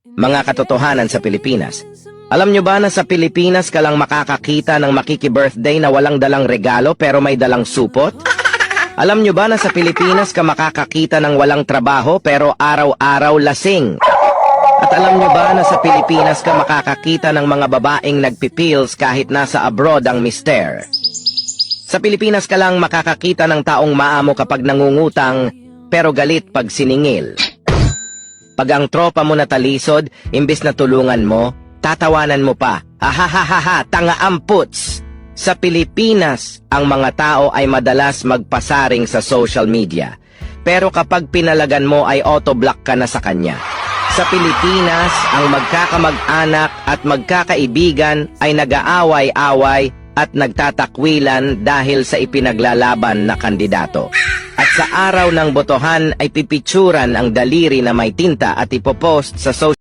Mga katotohanan sa Pilipinas. Alam nyo ba na sa Pilipinas ka lang makakakita ng makiki-birthday na walang dalang regalo pero may dalang supot? Alam nyo ba na sa Pilipinas ka makakakita ng walang trabaho pero araw-araw lasing? At alam nyo ba na sa Pilipinas ka makakakita ng mga babaeng nagpipills kahit nasa abroad ang mister? Sa Pilipinas ka lang makakakita ng taong maamo kapag nangungutang pero galit pag siningil. Pag ang tropa mo natalisod, imbis na tulungan mo, tatawanan mo pa. Ahahaha, tanga amputs! Sa Pilipinas, ang mga tao ay madalas magpasaring sa social media. Pero kapag pinalagan mo ay autoblock ka na sa kanya. Sa Pilipinas, ang magkakamag-anak at magkakaibigan ay nag-aaway-away at nagtatakwilan dahil sa ipinaglalaban na kandidato. At sa araw ng botohan ay pipicturan ang daliri na may tinta at ipopost sa social